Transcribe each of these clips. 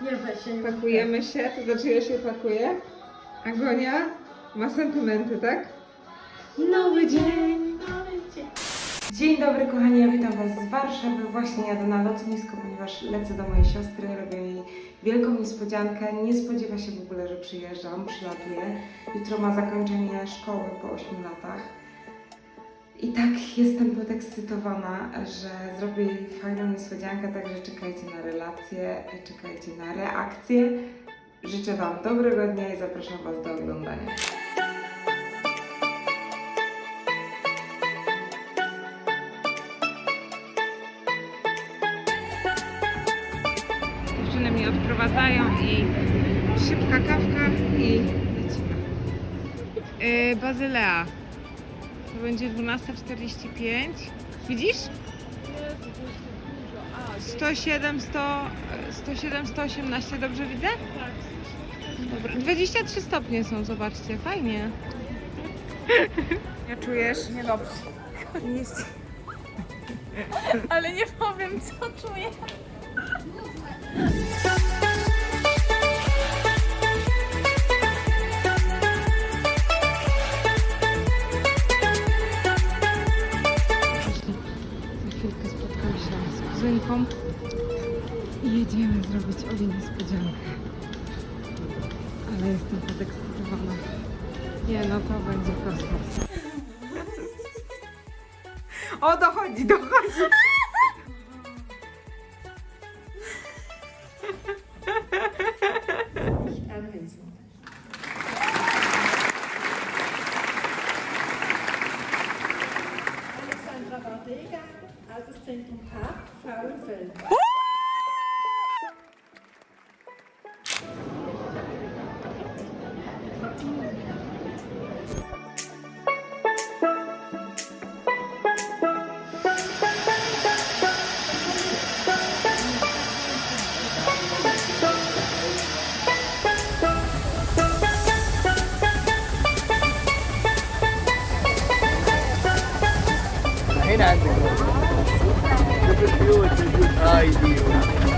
Nie weź się. Pakujemy się, to znaczy ja się pakuję. Agonia ma sentymenty, tak? Nowy dzień, nowy dzień. Dzień dobry kochani, ja witam Was z Warszawy. Właśnie jadę na lotnisko, ponieważ lecę do mojej siostry, robię jej wielką niespodziankę. Nie spodziewa się w ogóle, że przyjeżdżam, przylatuję. Jutro ma zakończenie szkoły po 8 latach. I tak jestem podekscytowana, że zrobię jej fajną niespodziankę, także czekajcie na relacje, czekajcie na reakcje. Życzę Wam dobrego dnia i zapraszam Was do oglądania. Dziewczyny mnie odprowadzają i szybka kawka i lecimy. Yy, Bazylea. To będzie 12.45. Widzisz? 107, 100, 107, 118, dobrze widzę? Dobra. 23 stopnie są, zobaczcie, fajnie. Jak czujesz? Niedobrze. Jest. Ale nie powiem co czuję. Chwilkę spotkam się z kuzynką i jedziemy zrobić Oli niespodziankę. Ale jestem podekscytowana. Nie no, to będzie kosmos. O, dochodzi, dochodzi! Pflegealterszentrum Park Frauenfeld. had to go. Look you, it's a good idea.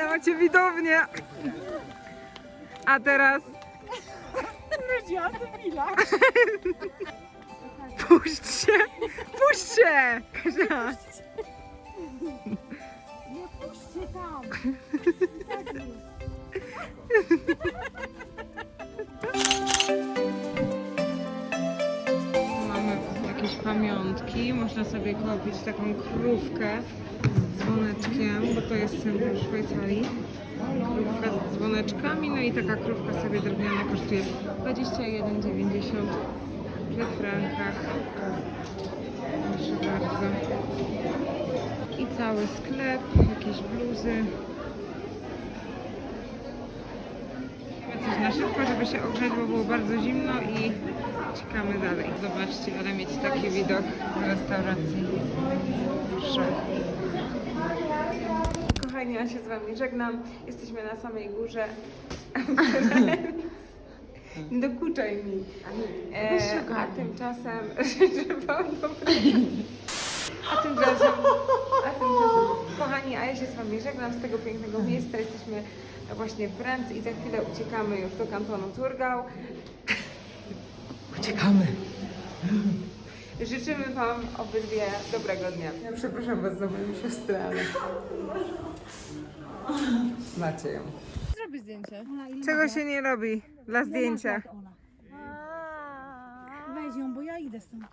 Ale macie widownię! A teraz... Puść się! Puść się! Kasia! Nie puśćcie tam! Mamy jakieś pamiątki. Można sobie kupić taką krówkę z dzwoneczkiem, bo to jest symbol Szwajcarii. Krówka z dzwoneczkami, no i taka krówka sobie drewniana kosztuje 21,90 we frankach. Proszę bardzo. I cały sklep, jakieś bluzy. Coś na szybko, żeby się ogrzeć, bo było bardzo zimno i czekamy dalej. Zobaczcie, ale mieć taki widok w restauracji. Ja się z Wami żegnam. Jesteśmy na samej górze. Nie dokuczaj mi. E, a tymczasem życzę Wam dobrego. A tymczasem, a tymczasem, kochani, a ja się z Wami żegnam z tego pięknego miejsca. Jesteśmy właśnie w Brędz i za chwilę uciekamy już do kantonu Turgau. Uciekamy. Życzymy Wam obydwie dobrego dnia. Ja przepraszam Was za moją siostrę, ale... Znacie ją. Zrobię zdjęcie. Czego się nie robi dla zdjęcia? Weź ją, bo ja idę stąd.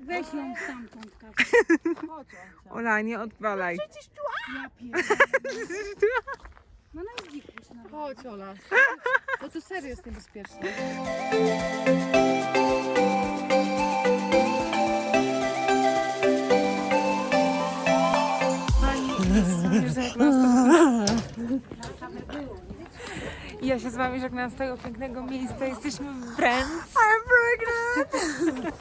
Weź ją stamtąd, Kasia. Ola, nie odwalaj. Ja pierdolę. No na dzikus na Chodź Ola. Bo to serio jest niebezpieczne. I ja się z Wami żegnam z tego pięknego miejsca. Jesteśmy w Brand. I'm pregnant!